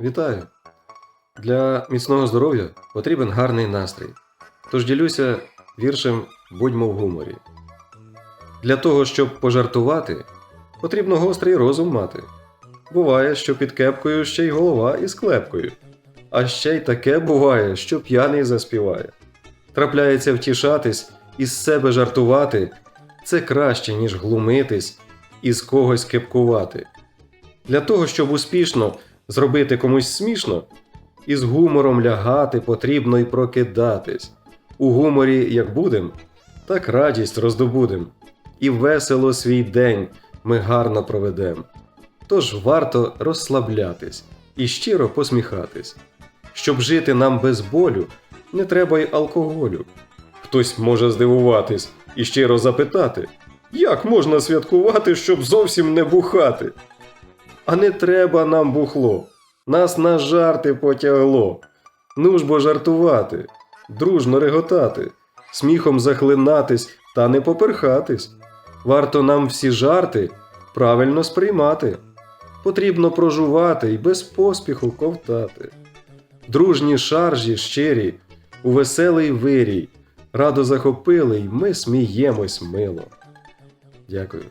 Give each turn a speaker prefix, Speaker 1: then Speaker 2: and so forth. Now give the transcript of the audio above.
Speaker 1: Вітаю! Для міцного здоров'я потрібен гарний настрій. Тож ділюся віршем Будьмо в гуморі. Для того, щоб пожартувати, потрібно гострий розум мати. Буває, що під кепкою ще й голова із клепкою. А ще й таке буває, що п'яний заспіває. Трапляється втішатись і з себе жартувати це краще, ніж глумитись і з когось кепкувати. Для того, щоб успішно зробити комусь смішно, із гумором лягати потрібно й прокидатись. У гуморі, як будем, так радість роздобудем, і весело свій день ми гарно проведем. Тож варто розслаблятись і щиро посміхатись. Щоб жити нам без болю, не треба й алкоголю. Хтось може здивуватись і щиро запитати, як можна святкувати, щоб зовсім не бухати? А не треба нам бухло, нас на жарти потягло. Ну ж бо жартувати, дружно реготати, сміхом захлинатись та не поперхатись. Варто нам всі жарти правильно сприймати. Потрібно прожувати і без поспіху ковтати. Дружні шаржі щирі, у веселий вирій, радо захопили, й ми сміємось мило. Дякую.